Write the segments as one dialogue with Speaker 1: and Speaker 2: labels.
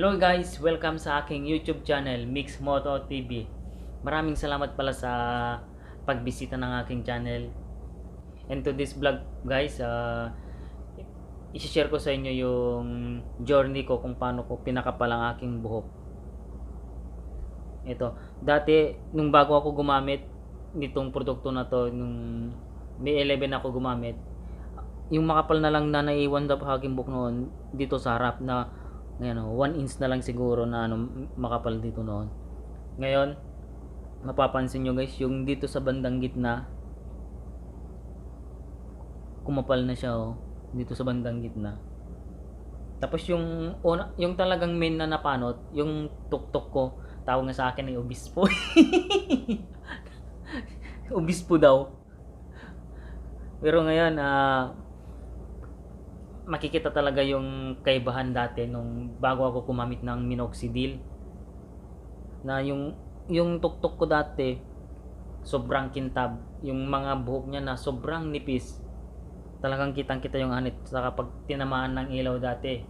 Speaker 1: Hello guys, welcome sa aking YouTube channel, Mix Moto TV. Maraming salamat pala sa pagbisita ng aking channel. And to this vlog guys, uh, isi-share ko sa inyo yung journey ko kung paano ko pinakapal ang aking buhok. Ito, dati nung bago ako gumamit nitong produkto na to, nung May 11 ako gumamit, yung makapal na lang na naiwan daw aking buhok noon dito sa harap na ngayon, 1 inch na lang siguro na ano, makapal dito noon. Ngayon, mapapansin nyo guys, yung dito sa bandang gitna, kumapal na siya oh, dito sa bandang gitna. Tapos yung una, yung talagang main na napanot, yung tuktok ko, tawag nga sa akin ay obispo. obispo daw. Pero ngayon, ah makikita talaga yung kaibahan dati nung bago ako kumamit ng minoxidil. Na yung yung tuktok ko dati sobrang kintab. Yung mga buhok niya na sobrang nipis. Talagang kitang kita yung anit. Sa kapag tinamaan ng ilaw dati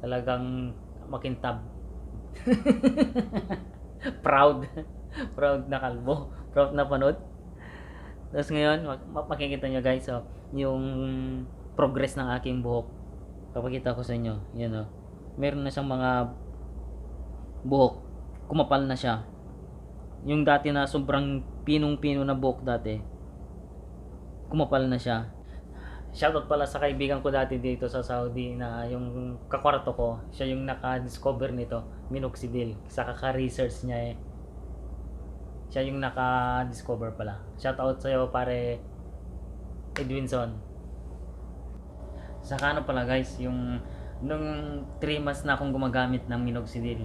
Speaker 1: talagang makintab. Proud. Proud na kalbo. Proud na panood. Tapos ngayon mak- makikita nyo guys so, yung progress ng aking buhok papakita ko sa inyo yan o meron na siyang mga buhok. Kumapal na siya. Yung dati na sobrang pinong-pino na buhok dati kumapal na siya. Shoutout pala sa kaibigan ko dati dito sa Saudi na yung kakwarto ko siya yung naka-discover nito minoxidil. Sa kaka-research niya eh. Siya yung naka-discover pala. Shoutout sa'yo pare Edwinson Saka ano pala guys, yung nung 3 months na akong gumagamit ng minoxidil.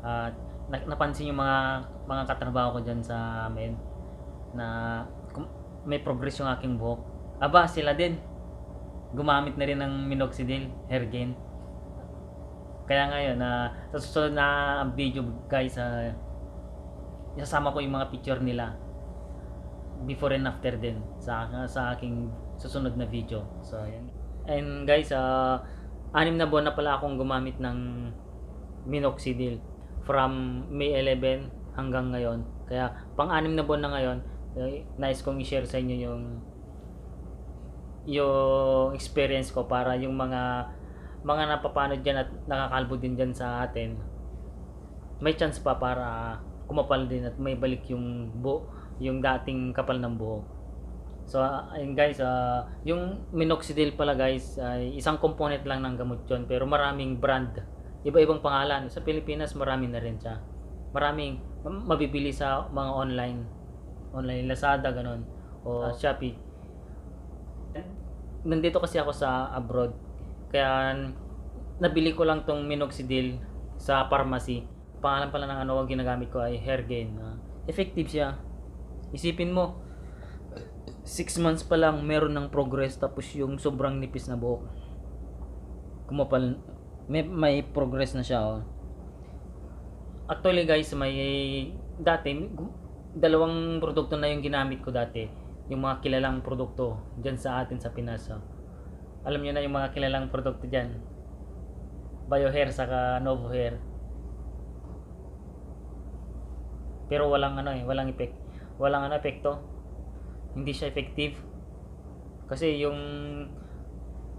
Speaker 1: At na- napansin yung mga mga katrabaho ko diyan sa amin na may progress yung aking buhok. Aba, sila din. Gumamit na rin ng minoxidil, hair gain. Kaya ngayon na sa susunod na video guys, uh, isasama ko yung mga picture nila before and after din sa sa aking susunod na video. So, ayan. And guys, uh, anim na buwan na pala akong gumamit ng minoxidil from May 11 hanggang ngayon. Kaya pang-anim na buwan na ngayon, eh, nice kong i-share sa inyo yung yung experience ko para yung mga mga napapano dyan at nakakalbo din dyan sa atin may chance pa para kumapal din at may balik yung bu yung dating kapal ng buhok So, uh, ayun guys, uh, yung minoxidil pala guys, ay isang component lang ng gamot yon pero maraming brand. Iba-ibang pangalan. Sa Pilipinas, marami na rin siya. Maraming mabibili sa mga online. Online, Lazada, ganun. O uh, Shopee. Nandito kasi ako sa abroad. Kaya, nabili ko lang tong minoxidil sa pharmacy. Pangalan pala ng ano ang ginagamit ko ay Hairgain. Uh, effective siya. Isipin mo, 6 months pa lang meron ng progress tapos yung sobrang nipis na buhok. Kumapal may, may progress na siya oh. actually guys may dati dalawang produkto na yung ginamit ko dati. Yung mga kilalang produkto dyan sa atin sa Pinas oh. alam niyo na yung mga kilalang produkto dyan. Biohair saka Novo Hair. Pero walang ano eh walang effect walang ano epekto hindi siya effective. Kasi yung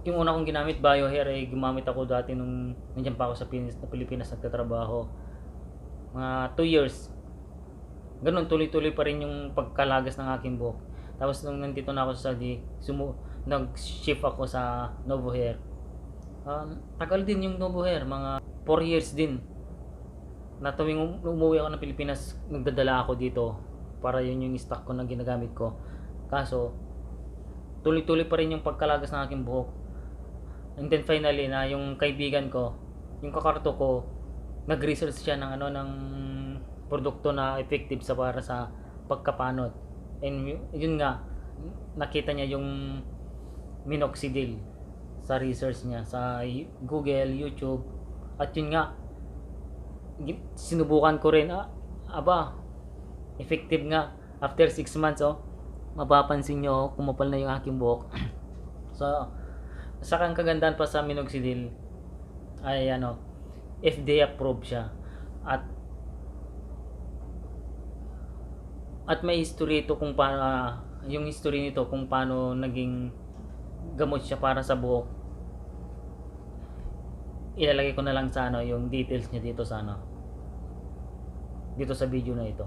Speaker 1: yung una kong ginamit biohair ay gumamit ako dati nung nandiyan pa ako sa Pilipinas, na Pilipinas nagtatrabaho. Mga 2 years. Ganun tuloy-tuloy pa rin yung pagkalagas ng aking buhok. Tapos nung nandito na ako sa Saudi sumu nag-shift ako sa Novo Hair um, tagal din yung Novo Hair mga 4 years din. Na tuwing um- umuwi ako ng Pilipinas nagdadala ako dito para yun yung stock ko na ginagamit ko Kaso, tuloy-tuloy pa rin yung pagkalagas ng aking buhok. And then finally na yung kaibigan ko, yung kakarto ko, nag-research siya ng ano ng produkto na effective sa para sa pagkapanot. And yun nga, nakita niya yung minoxidil sa research niya sa Google, YouTube. At yun nga, sinubukan ko rin, ah, aba, effective nga after 6 months oh mapapansin nyo kumapal na yung aking buhok so sa kang kagandahan pa sa minoxidil ay ano FDA approved siya. At at may history ito kung paano yung history nito kung paano naging gamot siya para sa buhok. Ilalagay ko na lang sa ano yung details niya dito sa ano dito sa video na ito.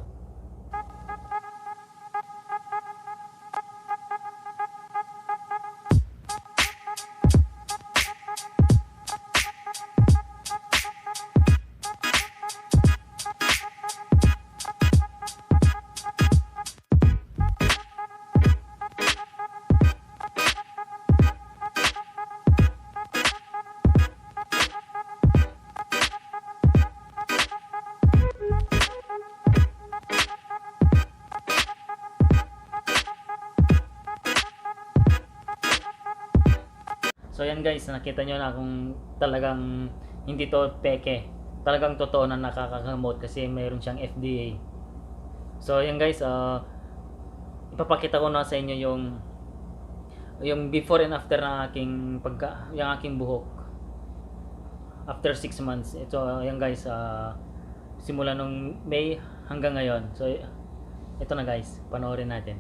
Speaker 1: So yan guys, nakita nyo na kung talagang hindi to peke. Talagang totoo na nakakagamot kasi mayroon siyang FDA. So yan guys, ah, ipapakita ko na sa inyo yung yung before and after ng aking pagka yung aking buhok after 6 months ito yan guys ah, simula nung May hanggang ngayon so ito na guys panoorin natin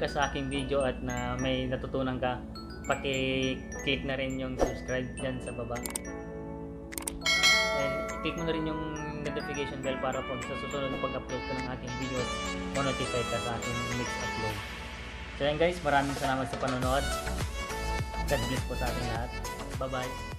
Speaker 1: ka sa aking video at na may natutunan ka, paki-click na rin yung subscribe dyan sa baba. And click mo na rin yung notification bell para po sa susunod na pag-upload ko ng aking videos, ma-notify ka sa aking next upload. So yan guys, maraming salamat sa panonood. God bless po sa ating lahat. Bye-bye.